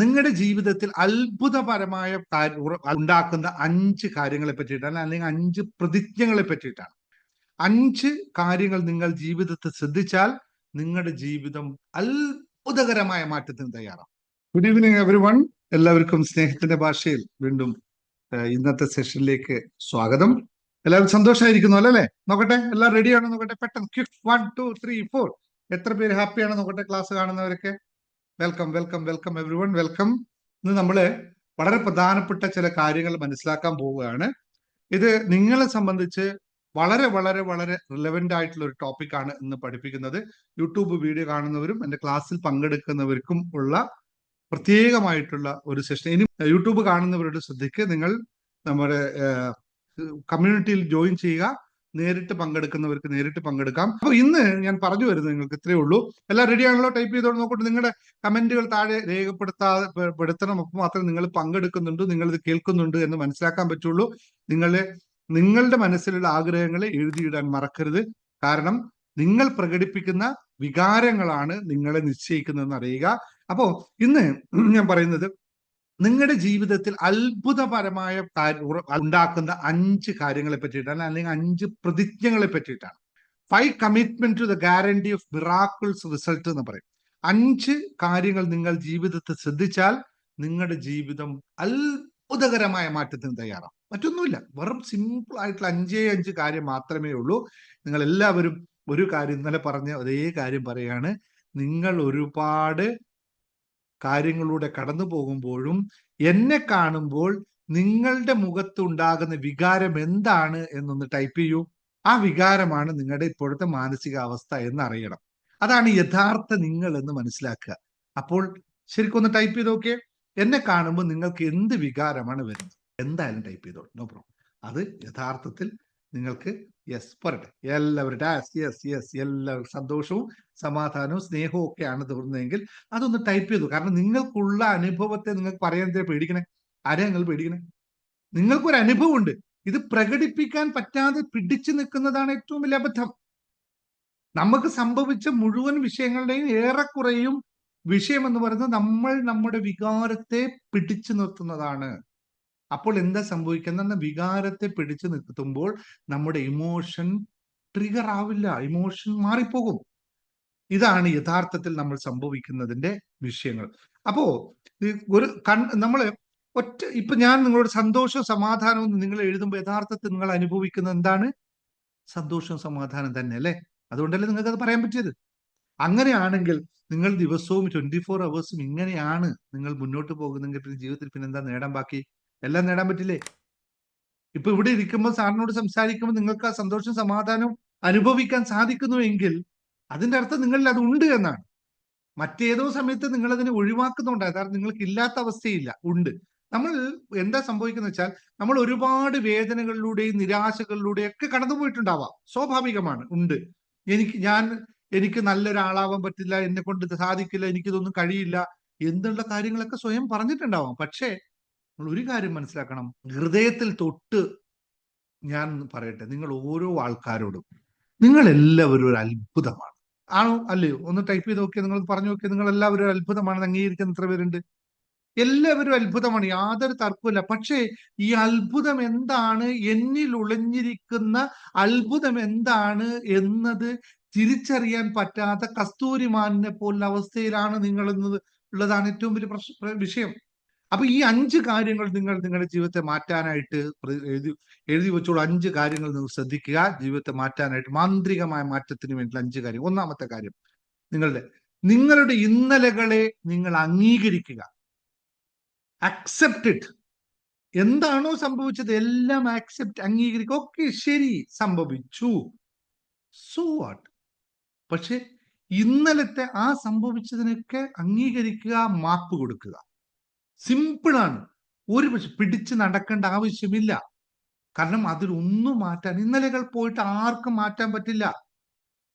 നിങ്ങളുടെ ജീവിതത്തിൽ അത്ഭുതപരമായ ഉണ്ടാക്കുന്ന അഞ്ച് കാര്യങ്ങളെ പറ്റിയിട്ടാണ് അല്ലെങ്കിൽ അഞ്ച് പ്രതിജ്ഞകളെ പറ്റിയിട്ടാണ്. അഞ്ച് കാര്യങ്ങൾ നിങ്ങൾ ജീവിതത്തിൽ ശ്രദ്ധിച്ചാൽ നിങ്ങളുടെ ജീവിതം അത്ഭുതകരമായ മാറ്റത്തിന് തയ്യാറാവും. ഗുഡ് ഈവനിങ് എവറി വൺ എല്ലാവർക്കും സ്നേഹത്തിന്റെ ഭാഷയിൽ വീണ്ടും ഇന്നത്തെ സെഷനിലേക്ക് സ്വാഗതം. എല്ലാവരും സന്തോഷമായിരിക്കുന്നു അല്ലേ? നോക്കട്ടെ എല്ലാം റെഡിയാണോ നോക്കട്ടെ? പെട്ടെന്ന് quick one two three four എത്ര പേര് ഹാപ്പിയാണ് നോക്കട്ടെ class കാണുന്നവരൊക്കെ? Welcome welcome welcome everyone welcome ഇന്ന് നമ്മൾ വളരെ പ്രധാനപ്പെട്ട ചില കാര്യങ്ങൾ മനസ്സിലാക്കാൻ പോവുകയാണ്. ഇത് നിങ്ങളെ സംബന്ധിച്ച് വളരെ വളരെ വളരെ റിലവന്റ് ആയിട്ടുള്ള ഒരു ടോപ്പിക്കാണ് ഇന്ന് പഠിപ്പിക്കുന്നത്. യൂട്യൂബ് വീഡിയോ കാണുന്നവരും എന്റെ ക്ലാസ്സിൽ പങ്കെടുക്കുന്നവർക്കും ഉള്ള പ്രത്യേകമായിട്ടുള്ള ഒരു സെഷൻ ഇനി യൂട്യൂബ് കാണുന്നവരുടെ ശ്രദ്ധയ്ക്ക് നിങ്ങൾ നമ്മുടെ കമ്മ്യൂണിറ്റിയിൽ ജോയിൻ ചെയ്യുക. നേരിട്ട് പങ്കെടുക്കുന്നവർക്ക് നേരിട്ട് പങ്കെടുക്കാം. അപ്പൊ ഇന്ന് ഞാൻ പറഞ്ഞു വരുന്നത് നിങ്ങൾക്ക് ഇത്രയേ ഉള്ളൂ. എല്ലാം റെഡി ആണല്ലോ? ടൈപ്പ് ചെയ്തോണ്ട് നോക്കട്ടെ നിങ്ങളുടെ കമന്റുകൾ താഴെ രേഖപ്പെടുത്താതെ പെ- പെടുത്തണം. അപ്പോൾ മാത്രമേ നിങ്ങൾ പങ്കെടുക്കുന്നുണ്ട് നിങ്ങൾ ഇത് കേൾക്കുന്നുണ്ട് എന്ന് മനസ്സിലാക്കാൻ പറ്റുള്ളൂ. നിങ്ങളെ നിങ്ങളുടെ മനസ്സിലുള്ള ആഗ്രഹങ്ങളെ എഴുതിയിടാൻ മറക്കരുത്. കാരണം നിങ്ങൾ പ്രകടിപ്പിക്കുന്ന വികാരങ്ങളാണ് നിങ്ങളെ നിശ്ചയിക്കുന്നതെന്ന് അറിയുക. അപ്പോ ഇന്ന് ഞാൻ പറയുന്നത് നിങ്ങളുടെ ജീവിതത്തിൽ അത്ഭുതപരമായ ഉണ്ടാക്കുന്ന അഞ്ച് കാര്യങ്ങളെ പറ്റിയിട്ടാണ് അല്ലെങ്കിൽ അഞ്ച് പ്രതിജ്ഞകളെ പറ്റിയിട്ടാണ്. Five commitment to the guarantee of miracles result എന്ന് പറയും. അഞ്ച് കാര്യങ്ങൾ നിങ്ങൾ ജീവിതത്തിൽ ശ്രദ്ധിച്ചാൽ നിങ്ങളുടെ ജീവിതം അത്ഭുതകരമായ മാറ്റത്തിന് തയ്യാറാവും. മറ്റൊന്നുമില്ല. വെറും സിമ്പിൾ ആയിട്ടുള്ള അഞ്ചേ അഞ്ച് കാര്യം മാത്രമേ ഉള്ളൂ. നിങ്ങൾ എല്ലാവരും ഒരു കാര്യം ഇന്നലെ പറഞ്ഞ അതേ കാര്യം പറയാണ്. നിങ്ങൾ ഒരുപാട് കാര്യങ്ങളിലൂടെ കടന്നു പോകുമ്പോഴും എന്നെ കാണുമ്പോൾ നിങ്ങളുടെ മുഖത്തുണ്ടാകുന്ന വികാരം എന്താണ് എന്നൊന്ന് ടൈപ്പ് ചെയ്യൂ. ആ വികാരമാണ് നിങ്ങളുടെ ഇപ്പോഴത്തെ മാനസികാവസ്ഥ എന്ന് അറിയണം. അതാണ് യഥാർത്ഥ നിങ്ങൾ എന്ന് മനസ്സിലാക്കുക. അപ്പോൾ ശരിക്കും ഒന്ന് ടൈപ്പ് ചെയ്ത് നോക്കിയേ. എന്നെ കാണുമ്പോൾ നിങ്ങൾക്ക് എന്ത് വികാരമാണ് വരുന്നത്? എന്തായാലും ടൈപ്പ് ചെയ്തോളൂ. നോ പ്രോബ്ലം അത് യഥാർത്ഥത്തിൽ നിങ്ങൾക്ക് യെസ് പറയട്ടെ എല്ലാവരും യെസ് യെസ് എല്ലാവരും സന്തോഷവും സമാധാനവും സ്നേഹവും ഒക്കെയാണ് തോന്നുന്നതെങ്കിൽ അതൊന്ന് ടൈപ്പ് ചെയ്തു. കാരണം നിങ്ങൾക്കുള്ള അനുഭവത്തെ നിങ്ങൾക്ക് പറയാൻ പേടിക്കണേ? ആരെയാ നിങ്ങൾ പേടിക്കണേ? നിങ്ങൾക്കൊരു അനുഭവം ഉണ്ട് ഇത് പ്രകടിപ്പിക്കാൻ പറ്റാതെ പിടിച്ചു നിൽക്കുന്നതാണ് ഏറ്റവും വലിയ അബദ്ധം. നമുക്ക് സംഭവിച്ച മുഴുവൻ വിഷയങ്ങളുടെയും ഏറെക്കുറെയും വിഷയം എന്ന് പറയുന്നത് നമ്മൾ നമ്മുടെ വികാരത്തെ പിടിച്ചു നിർത്തുന്നതാണ്. അപ്പോൾ എന്താ സംഭവിക്കുന്നത്? വികാരത്തെ പിടിച്ചു നിർത്തുമ്പോൾ നമ്മുടെ ഇമോഷൻ ട്രിഗർ ആവില്ല. ഇമോഷൻ മാറിപ്പോകും. ഇതാണ് യഥാർത്ഥത്തിൽ നമ്മൾ സംഭവിക്കുന്നതിന്റെ വിഷയങ്ങൾ. അപ്പോ ഒരു കൺ നമ്മൾ ഒറ്റ ഇപ്പൊ ഞാൻ നിങ്ങളോട് സന്തോഷവും സമാധാനവും നിങ്ങൾ എഴുതുമ്പോൾ യഥാർത്ഥത്തിൽ നിങ്ങൾ അനുഭവിക്കുന്നത് എന്താണ്? സന്തോഷവും സമാധാനം തന്നെ അല്ലെ? അതുകൊണ്ടല്ലേ നിങ്ങൾക്ക് അത് പറയാൻ പറ്റിയത്? അങ്ങനെയാണെങ്കിൽ നിങ്ങൾ ദിവസവും ട്വന്റി ഫോർ അവേഴ്സും ഇങ്ങനെയാണ് നിങ്ങൾ മുന്നോട്ട് പോകുന്നെങ്കിൽ പിന്നെ ജീവിതത്തിൽ പിന്നെന്താ നേടാൻ ബാക്കി? എല്ലാം നേടാൻ പറ്റില്ലേ? ഇപ്പൊ ഇവിടെ ഇരിക്കുമ്പോൾ സാറിനോട് സംസാരിക്കുമ്പോൾ നിങ്ങൾക്ക് ആ സന്തോഷം സമാധാനം അനുഭവിക്കാൻ സാധിക്കുന്നുവെങ്കിൽ അതിന്റെ അർത്ഥം നിങ്ങളിൽ അത് ഉണ്ട് എന്നാണ്. മറ്റേതോ സമയത്ത് നിങ്ങൾ അതിനെ ഒഴിവാക്കുന്നുണ്ട് അതായത് നിങ്ങൾക്ക് ഇല്ലാത്ത അവസ്ഥയില്ല ഉണ്ട്. നമ്മൾ എന്താ സംഭവിക്കുന്നത് വെച്ചാൽ നമ്മൾ ഒരുപാട് വേദനകളിലൂടെയും നിരാശകളിലൂടെയും ഒക്കെ കടന്നുപോയിട്ടുണ്ടാവാം. സ്വാഭാവികമാണ് ഉണ്ട്. എനിക്ക് ഞാൻ എനിക്ക് നല്ലൊരാളാവാൻ പറ്റില്ല എന്നെ കൊണ്ട് സാധിക്കില്ല എനിക്കിതൊന്നും കഴിയില്ല എന്നുള്ള കാര്യങ്ങളൊക്കെ സ്വയം പറഞ്ഞിട്ടുണ്ടാവാം. പക്ഷേ നിങ്ങൾ ഒരു കാര്യം മനസ്സിലാക്കണം. ഹൃദയത്തിൽ തൊട്ട് ഞാൻ പറയട്ടെ നിങ്ങൾ ഓരോ ആൾക്കാരോടും നിങ്ങൾ എല്ലാവരും ഒരു അത്ഭുതമാണ്. ആണോ? അല്ലയോ? ഒന്ന് ടൈപ്പ് ചെയ്ത് നോക്കിയാൽ നിങ്ങൾ പറഞ്ഞു നോക്കിയാൽ നിങ്ങൾ എല്ലാവരും ഒരു അത്ഭുതമാണെന്ന് അംഗീകരിക്കുന്ന എത്ര പേരുണ്ട്? എല്ലാവരും അത്ഭുതമാണ് യാതൊരു തർക്കമില്ല പക്ഷേ ഈ അത്ഭുതം എന്താണ്? എന്നിൽ ഒളിഞ്ഞിരിക്കുന്ന അത്ഭുതം എന്താണ് എന്നത് തിരിച്ചറിയാൻ പറ്റാത്ത കസ്തൂരിമാനിനെ പോലുള്ള അവസ്ഥയിലാണ് നിങ്ങൾ ഉള്ളതാണ് ഏറ്റവും വലിയ പ്രശ്ന വിഷയം. അപ്പൊ ഈ അഞ്ച് കാര്യങ്ങൾ നിങ്ങൾ നിങ്ങളുടെ ജീവിതത്തെ മാറ്റാനായിട്ട് എഴുതി എഴുതി വെച്ചോളൂ. അഞ്ച് കാര്യങ്ങൾ നിങ്ങൾ ശ്രദ്ധിക്കുക. ജീവിതത്തെ മാറ്റാനായിട്ട് മാന്ത്രികമായ മാറ്റത്തിന് വേണ്ടിയുള്ള അഞ്ച് കാര്യം. ഒന്നാമത്തെ കാര്യം നിങ്ങളുടെ നിങ്ങളുടെ ഇന്നലകളെ നിങ്ങൾ അംഗീകരിക്കുക. അക്സെപ്റ്റ് എന്താണോ സംഭവിച്ചത്? എല്ലാം ആക്സെപ്റ്റ് അംഗീകരിക്കുക. ഓക്കെ ശരി. സംഭവിച്ചു. സോ വാട്ട് പക്ഷെ ഇന്നലത്തെ ആ സംഭവിച്ചതിനൊക്കെ അംഗീകരിക്കുക മാപ്പ് കൊടുക്കുക. സിമ്പിളാണ് ഒരു പക്ഷെ പിടിച്ച് നടക്കേണ്ട ആവശ്യമില്ല. കാരണം അതിലൊന്നും മാറ്റാൻ ഇന്നലെകൾ പോയിട്ട് ആർക്കും മാറ്റാൻ പറ്റില്ല.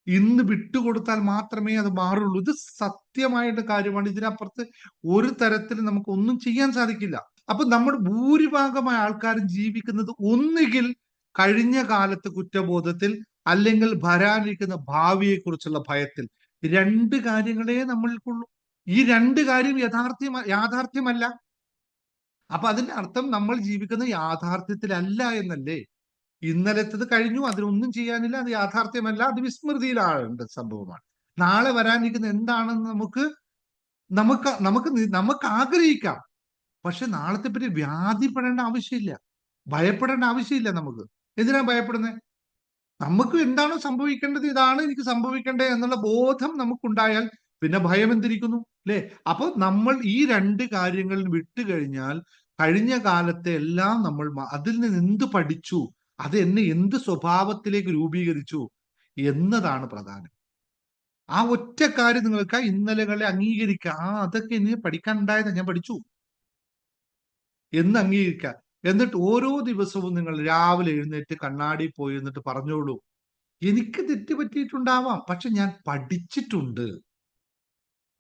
ഇന്ന് വിട്ടുകൊടുത്താൽ മാത്രമേ അത് മാറുള്ളൂ. ഇത് സത്യമായിട്ട് കാര്യമാണ്. ഇതിനപ്പുറത്ത് ഒരു തരത്തിൽ നമുക്ക് ഒന്നും ചെയ്യാൻ സാധിക്കില്ല. അപ്പൊ നമ്മുടെ ഭൂരിഭാഗമായ ആൾക്കാരും ജീവിക്കുന്നത് ഒന്നുകിൽ കഴിഞ്ഞ കാലത്ത് കുറ്റബോധത്തിൽ അല്ലെങ്കിൽ വരാനിരിക്കുന്ന ഭാവിയെ കുറിച്ചുള്ള ഭയത്തിൽ. രണ്ട് കാര്യങ്ങളെ നമ്മൾക്കുള്ളൂ. ഈ രണ്ട് കാര്യം യഥാർത്ഥ്യം യാഥാർത്ഥ്യമല്ല. അപ്പൊ അതിന്റെ അർത്ഥം നമ്മൾ ജീവിക്കുന്ന യാഥാർത്ഥ്യത്തിലല്ല എന്നല്ലേ? ഇന്നലത്തത് കഴിഞ്ഞു അതിനൊന്നും ചെയ്യാനില്ല അത് യാഥാർത്ഥ്യമല്ല അത് വിസ്മൃതിയിലാകേണ്ട സംഭവമാണ്. നാളെ വരാനിരിക്കുന്ന എന്താണെന്ന് നമുക്ക് നമുക്ക് നമുക്ക് നമുക്ക് ആഗ്രഹിക്കാം. പക്ഷെ നാളത്തെ പറ്റി വ്യാധിപ്പെടേണ്ട ആവശ്യമില്ല. ഭയപ്പെടേണ്ട ആവശ്യമില്ല നമുക്ക്. എന്തിനാ ഭയപ്പെടുന്നത് നമുക്ക് എന്താണോ സംഭവിക്കേണ്ടത് ഇതാണ് എനിക്ക് സംഭവിക്കേണ്ടത് എന്നുള്ള ബോധം നമുക്കുണ്ടായാൽ പിന്നെ ഭയം എന്തിരിക്കുന്നു? അല്ലെ അപ്പൊ നമ്മൾ ഈ രണ്ട് കാര്യങ്ങളിൽ വിട്ടുകഴിഞ്ഞാൽ കഴിഞ്ഞ കാലത്തെ എല്ലാം നമ്മൾ അതിൽ നിന്ന് എന്ത് പഠിച്ചു? അത് എന്നെ എന്ത് സ്വഭാവത്തിലേക്ക് രൂപീകരിച്ചു? എന്നതാണ് പ്രധാനം. ആ ഒറ്റ കാര്യം നിങ്ങൾക്ക് ഇന്നലകളെ അംഗീകരിക്കുക ആ അതൊക്കെ ഇനി പഠിക്കാൻ ഉണ്ടായത് ഞാൻ പഠിച്ചു. എന്ന് അംഗീകരിക്കുക എന്നിട്ട് ഓരോ ദിവസവും നിങ്ങൾ രാവിലെ എഴുന്നേറ്റ് കണ്ണാടി പോയി എന്നിട്ട് പറഞ്ഞോളൂ. എനിക്ക് തെറ്റ് പറ്റിയിട്ടുണ്ടാവാം. പക്ഷെ ഞാൻ പഠിച്ചിട്ടുണ്ട്.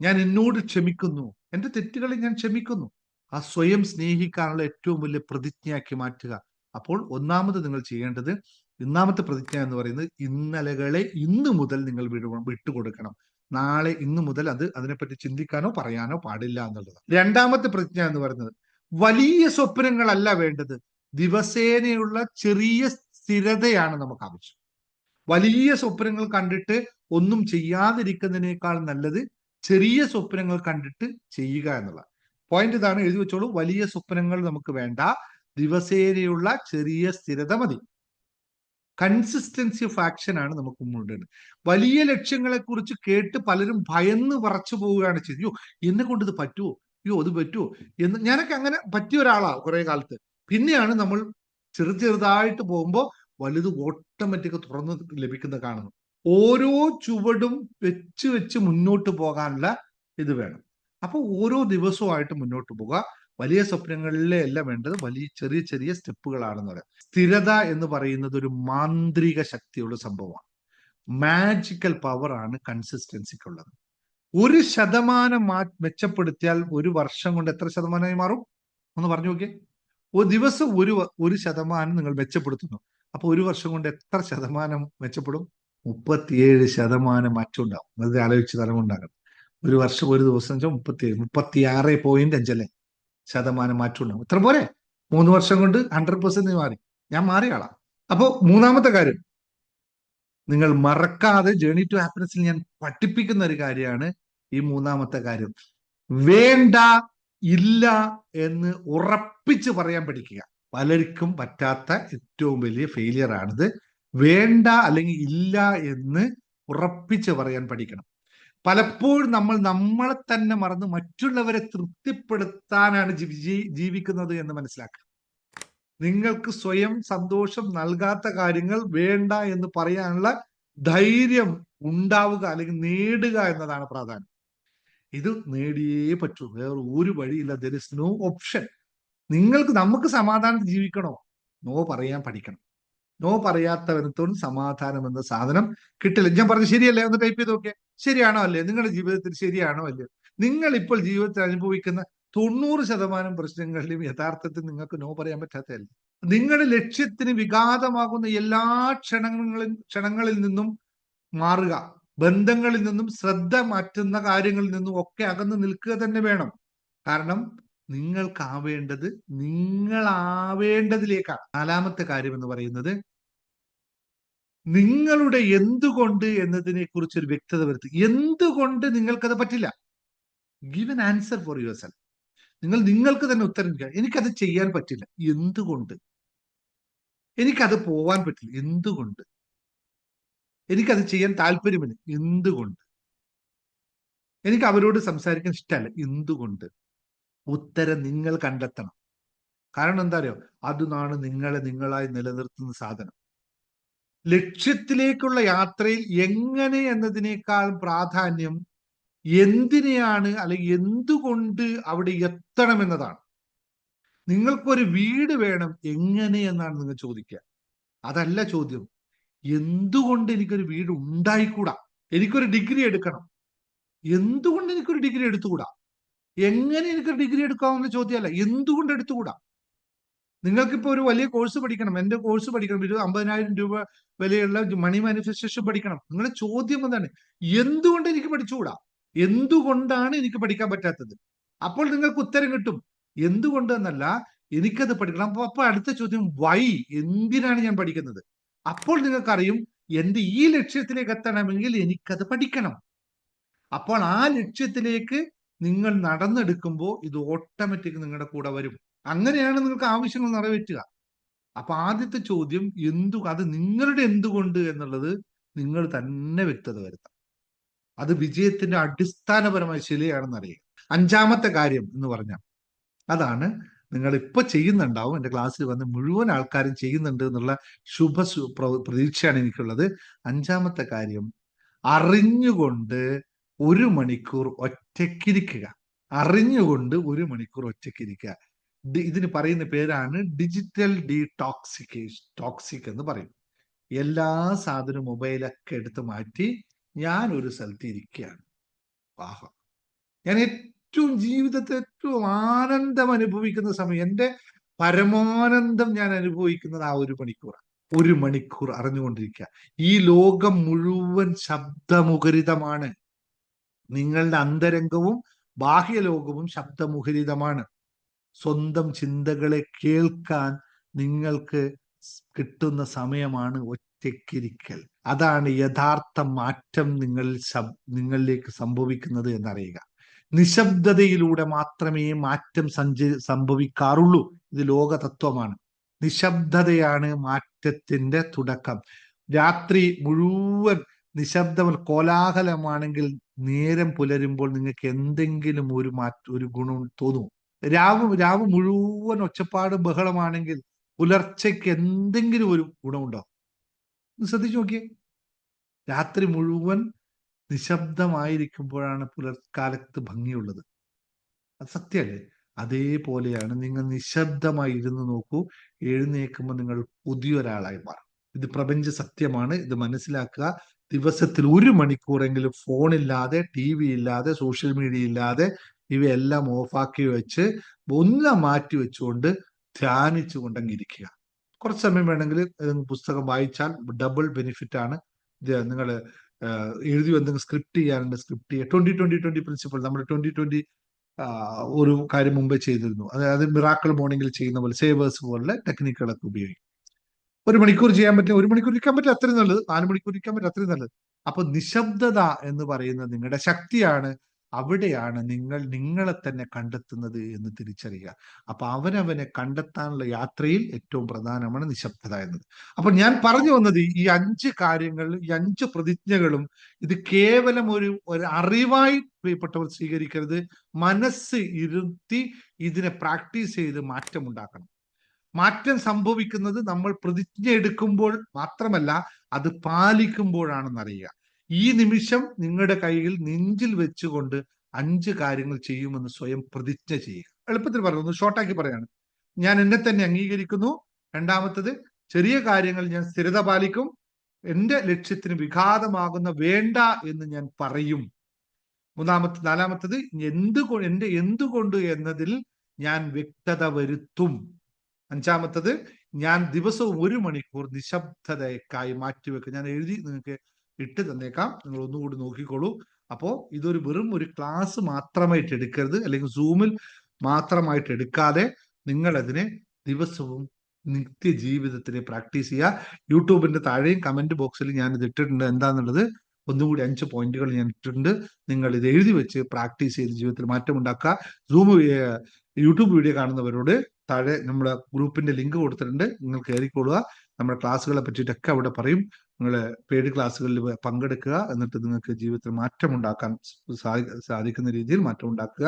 ഞാൻ എന്നോട് ക്ഷമിക്കുന്നു. എന്റെ തെറ്റുകളെ ഞാൻ ക്ഷമിക്കുന്നു. ആ സ്വയം സ്നേഹിക്കാനുള്ള ഏറ്റവും വലിയ പ്രതിജ്ഞയാക്കി മാറ്റുക. അപ്പോൾ ഒന്നാമത് നിങ്ങൾ ചെയ്യേണ്ടത് ഒന്നാമത്തെ പ്രതിജ്ഞ എന്ന് പറയുന്നത് ഇന്നലകളെ ഇന്ന് മുതൽ നിങ്ങൾ വിടു വിട്ടുകൊടുക്കണം. നാളെ ഇന്ന് മുതൽ അത് അതിനെപ്പറ്റി ചിന്തിക്കാനോ പറയാനോ പാടില്ല എന്നുള്ളത്. രണ്ടാമത്തെ പ്രതിജ്ഞ എന്ന് പറയുന്നത് വലിയ സ്വപ്നങ്ങളല്ല വേണ്ടത്. ദിവസേനയുള്ള ചെറിയ സ്ഥിരതയാണ് നമുക്ക് ആവശ്യം. വലിയ സ്വപ്നങ്ങൾ കണ്ടിട്ട് ഒന്നും ചെയ്യാതിരിക്കുന്നതിനേക്കാൾ നല്ലത് ചെറിയ സ്വപ്നങ്ങൾ കണ്ടിട്ട് ചെയ്യുക എന്നുള്ള പോയിന്റ് ഇതാണ്. എഴുതി വെച്ചോളൂ. വലിയ സ്വപ്നങ്ങൾ നമുക്ക് വേണ്ട. ദിവസേനയുള്ള ചെറിയ സ്ഥിരത മതി. കൺസിസ്റ്റൻസി ഓഫ് ആക്ഷൻ ആണ് നമുക്ക് മുന്നോട്ട് വലിയ ലക്ഷ്യങ്ങളെ കുറിച്ച് കേട്ട് പലരും ഭയന്ന് പറച്ചു പോവുകയാണ് ചെയ്തത് എന്നെ കൊണ്ട് ഇത് പറ്റുമോ അയ്യോ അത് പറ്റുമോ എന്ന് ഞാനൊക്കെ അങ്ങനെ പറ്റിയ ഒരാളാ കുറെ കാലത്ത്. പിന്നെയാണ് നമ്മൾ ചെറു ചെറുതായിട്ട് പോകുമ്പോൾ വലുത് ഓട്ടോമാറ്റിക് തുറന്ന് ലഭിക്കുന്ന കാണുന്നു ഓരോ ചുവടും വെച്ച് വെച്ച് മുന്നോട്ട് പോകാനുള്ള ഇത് വേണം. അപ്പൊ ഓരോ ദിവസവുമായിട്ട് മുന്നോട്ട് പോകുക വലിയ സ്വപ്നങ്ങളിലെ എല്ലാം വേണ്ടത്. വലിയ ചെറിയ ചെറിയ സ്റ്റെപ്പുകളാണെന്ന് പറയാം. സ്ഥിരത എന്ന് പറയുന്നത് ഒരു മാന്ത്രിക ശക്തിയുള്ള സംഭവമാണ്. മാജിക്കൽ പവർ ആണ് കൺസിസ്റ്റൻസിക്കുള്ളത് ഒരു ശതമാനം മാ മെച്ചപ്പെടുത്തിയാൽ ഒരു വർഷം കൊണ്ട് എത്ര ശതമാനമായി മാറും? ഒന്ന് പറഞ്ഞു നോക്കിയേ. ഒരു ദിവസം ഒരു ഒരു ശതമാനം നിങ്ങൾ മെച്ചപ്പെടുത്തുന്നു. അപ്പൊ ഒരു വർഷം കൊണ്ട് എത്ര ശതമാനം മെച്ചപ്പെടും? മുപ്പത്തിയേഴ് ശതമാനം അച്ചുണ്ടാവും. വെറുതെ ആലോചിച്ച് തലമുണ്ടാകണം ഒരു വർഷം ഒരു ദിവസം വെച്ചാൽ മുപ്പത്തിയേഴ് മുപ്പത്തിയാറ് പോയിന്റ് അഞ്ചല്ലേ ശതമാനം മാറ്റം ഉണ്ടാവും ഇത്ര പോരെ? മൂന്ന് വർഷം കൊണ്ട് ഹൺഡ്രഡ് പെർസെന്റ് മാറി. ഞാൻ മാറിയ ആളാ. അപ്പോ മൂന്നാമത്തെ കാര്യം. നിങ്ങൾ മറക്കാതെ ജേണി ടു ഹാപ്പിനെസ്സിൽ ഞാൻ പഠിപ്പിക്കുന്ന ഒരു കാര്യമാണ് ഈ മൂന്നാമത്തെ കാര്യം. വേണ്ട ഇല്ല എന്ന് ഉറപ്പിച്ച് പറയാൻ പഠിക്കുക. പലർക്കും പറ്റാത്ത ഏറ്റവും വലിയ ഫെയിലിയർ ആണിത്. വേണ്ട അല്ലെങ്കിൽ ഇല്ല എന്ന് ഉറപ്പിച്ച് പറയാൻ പഠിക്കണം. പലപ്പോഴും നമ്മൾ നമ്മളെ തന്നെ മറന്ന് മറ്റുള്ളവരെ തൃപ്തിപ്പെടുത്താനാണ് ജീവി- ജീവിക്കുന്നത് എന്ന് മനസ്സിലാക്കുക. നിങ്ങൾക്ക് സ്വയം സന്തോഷം നൽകാത്ത കാര്യങ്ങൾ വേണ്ട എന്ന് പറയാനുള്ള ധൈര്യം ഉണ്ടാവുക അല്ലെങ്കിൽ നേടുക എന്നതാണ് പ്രാധാന്യം. ഇത് നേടിയേ പറ്റൂ. വേറെ ഒരു വഴിയില്ല. ദർ ഇസ് നോ ഓപ്ഷൻ നിങ്ങൾക്ക് നമുക്ക് സമാധാനം ജീവിക്കണോ? നോ പറയാൻ പഠിക്കണം. നോ പറയാത്തവനത്തോടും സമാധാനം എന്ന സാധനം കിട്ടില്ല. ഞാൻ പറഞ്ഞു ശരിയല്ലേ? ഒന്ന് ടൈപ്പ് ചെയ്ത് നോക്കിയേ. ശരിയാണോ അല്ലേ നിങ്ങളുടെ ജീവിതത്തിൽ ശരിയാണോ അല്ലേ നിങ്ങൾ ഇപ്പോൾ ജീവിതത്തിൽ അനുഭവിക്കുന്ന തൊണ്ണൂറ് ശതമാനം പ്രശ്നങ്ങളിലും യഥാർത്ഥത്തിൽ നിങ്ങൾക്ക് നോ പറയാൻ പറ്റാത്തതല്ല? നിങ്ങളുടെ ലക്ഷ്യത്തിന് വിഘാതമാകുന്ന എല്ലാ ക്ഷണങ്ങളിൽ ക്ഷണങ്ങളിൽ നിന്നും മാറുക. ബന്ധങ്ങളിൽ നിന്നും ശ്രദ്ധ മാറ്റുന്ന കാര്യങ്ങളിൽ നിന്നും ഒക്കെ അകന്ന് നിൽക്കുക തന്നെ വേണം. കാരണം നിങ്ങൾക്കാവേണ്ടത് നിങ്ങളാവേണ്ടതിലേക്കാണ്. നാലാമത്തെ കാര്യം എന്ന് പറയുന്നത് നിങ്ങളുടെ എന്തുകൊണ്ട് എന്നതിനെ കുറിച്ച് ഒരു വ്യക്തത വരുത്തി. എന്തുകൊണ്ട് നിങ്ങൾക്കത് പറ്റില്ല? Give an answer for yourself നിങ്ങൾ നിങ്ങൾക്ക് തന്നെ ഉത്തരം എനിക്കത് ചെയ്യാൻ പറ്റില്ല. എന്തുകൊണ്ട്? എനിക്കത് പോവാൻ പറ്റില്ല. എന്തുകൊണ്ട്? എനിക്കത് ചെയ്യാൻ താല്പര്യമില്ല. എന്തുകൊണ്ട്? എനിക്ക് അവരോട് സംസാരിക്കാൻ ഇഷ്ടമല്ല. എന്തുകൊണ്ട്? ഉത്തരം നിങ്ങൾ കണ്ടെത്തണം. കാരണം എന്താ അറിയോ? അതാണ് നിങ്ങളെ നിങ്ങളായി നിലനിർത്തുന്ന സാധനം. ലക്ഷ്യത്തിലേക്കുള്ള യാത്രയിൽ എങ്ങനെ എന്നതിനേക്കാൾ പ്രാധാന്യം എന്തിനെയാണ് അല്ലെങ്കിൽ എന്തുകൊണ്ട് അവിടെ എത്തണം എന്നതാണ് നിങ്ങൾക്കൊരു വീട് വേണം എങ്ങനെ എന്നാണ് നിങ്ങൾ ചോദിക്കുക. അതല്ല ചോദ്യം. എന്തുകൊണ്ട് എനിക്കൊരു വീട് ഉണ്ടായിക്കൂടാ? എനിക്കൊരു ഡിഗ്രി എടുക്കണം. എന്തുകൊണ്ട് എനിക്കൊരു ഡിഗ്രി എടുത്തുകൂടാ? എങ്ങനെ എനിക്കൊരു ഡിഗ്രി എടുക്കാവുന്ന ചോദ്യമല്ല. എന്തുകൊണ്ട് എടുത്തുകൂടാ? നിങ്ങൾക്കിപ്പോ ഒരു വലിയ കോഴ്സ് പഠിക്കണം. എന്റെ കോഴ്സ് പഠിക്കണം. ഒരു അമ്പതിനായിരം രൂപ വിലയുള്ള മണി മാനിഫെസ്റ്റേഷൻ പഠിക്കണം. നിങ്ങളുടെ ചോദ്യം എന്താണ്? എന്തുകൊണ്ട് എനിക്ക് പഠിച്ചുകൂടാ? എന്തുകൊണ്ടാണ് എനിക്ക് പഠിക്കാൻ പറ്റാത്തത്? അപ്പോൾ നിങ്ങൾക്ക് ഉത്തരം കിട്ടും. എന്തുകൊണ്ട് എന്നല്ല എനിക്കത് പഠിക്കണം. അപ്പൊ അപ്പൊ അടുത്ത ചോദ്യം വൈ എന്തിനാണ് ഞാൻ പഠിക്കുന്നത്? അപ്പോൾ നിങ്ങൾക്കറിയും എന്റെ ഈ ലക്ഷ്യത്തിലേക്ക് എത്തണമെങ്കിൽ എനിക്കത് പഠിക്കണം. അപ്പോൾ ആ ലക്ഷ്യത്തിലേക്ക് നിങ്ങൾ നടന്നെടുക്കുമ്പോൾ ഇത് ഓട്ടോമാറ്റിക് നിങ്ങളുടെ കൂടെ വരും. അങ്ങനെയാണ് നിങ്ങൾക്ക് ആവശ്യങ്ങൾ നിറവേറ്റുക. അപ്പൊ ആദ്യത്തെ ചോദ്യം എന്തു അത് നിങ്ങളുടെ എന്തുകൊണ്ട് എന്നുള്ളത് നിങ്ങൾ തന്നെ വ്യക്തത വരുത്താം അത് വിജയത്തിന്റെ അടിസ്ഥാനപരമായ ശിലയാണെന്ന് അറിയുക. അഞ്ചാമത്തെ കാര്യം എന്ന് പറഞ്ഞാൽ അതാണ് നിങ്ങൾ ഇപ്പൊ ചെയ്യുന്നുണ്ടാവും. എന്റെ ക്ലാസ്സിൽ വന്ന് മുഴുവൻ ആൾക്കാരും ചെയ്യുന്നുണ്ട് എന്നുള്ള ശുഭ പ്രതീക്ഷയാണ് എനിക്കുള്ളത്. അഞ്ചാമത്തെ കാര്യം അറിഞ്ഞുകൊണ്ട് ഒരു മണിക്കൂർ ഒറ്റയ്ക്കിരിക്കുക. അറിഞ്ഞുകൊണ്ട് ഒരു മണിക്കൂർ ഒറ്റയ്ക്കിരിക്കുക. ഇതിന് പറയുന്ന പേരാണ് ഡിജിറ്റൽ ഡീടോക്സിക്കേഷൻ ടോക്സിക് എന്ന് പറയും. എല്ലാ സാധനവും മൊബൈലൊക്കെ എടുത്ത് മാറ്റി ഞാൻ ഒരു സ്ഥലത്ത് ഇരിക്കുകയാണ്. ആഹ ഞാൻ ഏറ്റവും ജീവിതത്തിൽ ഏറ്റവും ആനന്ദം അനുഭവിക്കുന്ന സമയം എന്റെ പരമാനന്ദം ഞാൻ അനുഭവിക്കുന്നത് ആ ഒരു മണിക്കൂറാണ് ഒരു മണിക്കൂർ അറിഞ്ഞുകൊണ്ടിരിക്കുക. ഈ ലോകം മുഴുവൻ ശബ്ദമുഖരിതമാണ്. നിങ്ങളുടെ അന്തരംഗവും ബാഹ്യലോകവും ശബ്ദമുഖരിതമാണ്. സ്വന്തം ചിന്തകളെ കേൾക്കാൻ നിങ്ങൾക്ക് കിട്ടുന്ന സമയമാണ് ഒറ്റയ്ക്കിരിക്കൽ. അതാണ് യഥാർത്ഥ മാറ്റം നിങ്ങൾ നിങ്ങളിലേക്ക് സംഭവിക്കുന്നത് എന്നറിയുക. നിശബ്ദതയിലൂടെ മാത്രമേ മാറ്റം സഞ്ച സംഭവിക്കാറുള്ളൂ. ഇത് ലോക തത്വമാണ് നിശബ്ദതയാണ് മാറ്റത്തിന്റെ തുടക്കം. രാത്രി മുഴുവൻ നിശബ്ദം കോലാഹലമാണെങ്കിൽ നേരം പുലരുമ്പോൾ നിങ്ങൾക്ക് എന്തെങ്കിലും ഒരു മാറ്റ ഒരു ഗുണം തോന്നും. രാവ് രാവ് മുഴുവൻ ഒച്ചപ്പാട് ബഹളമാണെങ്കിൽ പുലർച്ചയ്ക്ക് എന്തെങ്കിലും ഒരു ഗുണമുണ്ടോ ശ്രദ്ധിച്ചു നോക്കിയേ. രാത്രി മുഴുവൻ നിശബ്ദമായിരിക്കുമ്പോഴാണ് പുലർക്കാലത്ത് ഭംഗിയുള്ളത്. അത് സത്യല്ലേ അതേപോലെയാണ് നിങ്ങൾ നിശബ്ദമായി ഇരുന്ന് നോക്കൂ. എഴുന്നേൽക്കുമ്പോൾ നിങ്ങൾ പുതിയൊരാളായി മാറും. ഇത് പ്രപഞ്ച സത്യമാണ്. ഇത് മനസ്സിലാക്കുക. ദിവസത്തിൽ ഒരു മണിക്കൂറെങ്കിലും ഫോണില്ലാതെ ടി വി ഇല്ലാതെ സോഷ്യൽ മീഡിയ ഇല്ലാതെ ഇവയെല്ലാം ഓഫാക്കി വെച്ച് ഒന്ന് മാറ്റി വെച്ചുകൊണ്ട് ധ്യാനിച്ചു കൊണ്ടങ്ങിരിക്കുക കുറച്ച് സമയം വേണമെങ്കിൽ പുസ്തകം വായിച്ചാൽ ഡബിൾ ബെനിഫിറ്റ് ആണ്. നിങ്ങൾ എഴുതി എന്തെങ്കിലും സ്ക്രിപ്റ്റ് ചെയ്യാനുണ്ട് സ്ക്രിപ്റ്റ് ചെയ്യുക ട്വന്റി ട്വന്റി ട്വന്റി പ്രിൻസിപ്പൾ നമ്മൾ ട്വന്റി ട്വന്റി ഒരു കാര്യം മുമ്പേ ചെയ്തിരുന്നു. അതായത് മിറാക്കിൾ മോർണിംഗിൽ ചെയ്യുന്ന പോലെ സേവേഴ്സ് പോലുള്ള ടെക്നിക്കുകളൊക്കെ ഉപയോഗിക്കും. ഒരു മണിക്കൂർ ചെയ്യാൻ പറ്റും ഒരു മണിക്കൂർ ഇരിക്കാൻ പറ്റില്ല അത്രയും നല്ലത്. നാല് മണിക്കൂർ ഇരിക്കാൻ പറ്റില്ല അത്രയും നല്ലത്. അപ്പൊ നിശബ്ദത എന്ന് പറയുന്നത് നിങ്ങളുടെ ശക്തിയാണ്. അവിടെയാണ് നിങ്ങൾ നിങ്ങളെ തന്നെ കണ്ടെത്തുന്നത് എന്ന് തിരിച്ചറിയുക. അപ്പൊ അവനവനെ കണ്ടെത്താനുള്ള യാത്രയിൽ ഏറ്റവും പ്രധാനമാണ് നിശബ്ദത എന്നത്. അപ്പൊ ഞാൻ പറഞ്ഞു വന്നത് ഈ അഞ്ച് കാര്യങ്ങൾ ഈ അഞ്ച് പ്രതിജ്ഞകളും ഇത് കേവലം ഒരു ഒരു അറിവായി പ്രിയപ്പെട്ടവർ സ്വീകരിക്കരുത്. മനസ്സ് ഇരുത്തി ഇതിനെ പ്രാക്ടീസ് ചെയ്ത് മാറ്റം ഉണ്ടാക്കണം. മാറ്റം സംഭവിക്കുന്നത് നമ്മൾ പ്രതിജ്ഞ എടുക്കുമ്പോൾ മാത്രമല്ല അത് പാലിക്കുമ്പോഴാണെന്നറിയുക ഈ നിമിഷം നിങ്ങളുടെ കയ്യിൽ നെഞ്ചിൽ വെച്ചുകൊണ്ട് അഞ്ച് കാര്യങ്ങൾ ചെയ്യുമെന്ന് സ്വയം പ്രതിജ്ഞ ചെയ്യുക. എളുപ്പത്തിൽ പറയുന്നു ഷോർട്ടാക്കി പറയാണ്. ഞാൻ എന്നെ തന്നെ അംഗീകരിക്കുന്നു. രണ്ടാമത്തത് ചെറിയ കാര്യങ്ങൾ ഞാൻ സ്ഥിരത പാലിക്കും. എന്റെ ലക്ഷ്യത്തിന് വിഘാതമാകുന്ന വേണ്ട എന്ന് ഞാൻ പറയും. മൂന്നാമത്തെ നാലാമത്തത് എന്ത് എന്റെ എന്തുകൊണ്ട് എന്നതിൽ ഞാൻ വ്യക്തത വരുത്തും. അഞ്ചാമത്തത് ഞാൻ ദിവസവും ഒരു മണിക്കൂർ നിശബ്ദതയ്ക്കായി മാറ്റിവെക്കും. ഞാൻ എഴുതി നിങ്ങൾക്ക് ഇട്ട് തന്നേക്കാം. നിങ്ങൾ ഒന്നുകൂടി നോക്കിക്കോളൂ. അപ്പോൾ ഇതൊരു വെറും ഒരു ക്ലാസ് മാത്രമായിട്ട് എടുക്കരുത്. അല്ലെങ്കിൽ സൂമിൽ മാത്രമായിട്ട് എടുക്കാതെ നിങ്ങൾ അതിനെ ദിവസവും നിത്യ ജീവിതത്തിന് പ്രാക്ടീസ് ചെയ്യുക യൂട്യൂബിന്റെ താഴെയും കമന്റ് ബോക്സിൽ ഞാൻ ഇത് ഇട്ടിട്ടുണ്ട്. എന്താണെന്നുള്ളത് ഒന്നുകൂടി അഞ്ച് പോയിന്റുകൾ ഞാൻ ഇട്ടിട്ടുണ്ട്. നിങ്ങൾ ഇത് എഴുതി വെച്ച് പ്രാക്ടീസ് ചെയ്ത് ജീവിതത്തിൽ മാറ്റം ഉണ്ടാക്കുക. സൂം യൂട്യൂബ് വീഡിയോ കാണുന്നവരോട് താഴെ നമ്മുടെ ഗ്രൂപ്പിന്റെ ലിങ്ക് കൊടുത്തിട്ടുണ്ട്. നിങ്ങൾ കയറിക്കൊള്ളുക നമ്മുടെ ക്ലാസ്സുകളെ പറ്റിയിട്ടൊക്കെ അവിടെ പറയും. നിങ്ങൾ പെയ്ഡ് ക്ലാസ്സുകളിൽ പങ്കെടുക്കുക. എന്നിട്ട് നിങ്ങൾക്ക് ജീവിതത്തിൽ മാറ്റമുണ്ടാക്കാൻ സാധിക്കുന്ന രീതിയിൽ മാറ്റം ഉണ്ടാക്കുക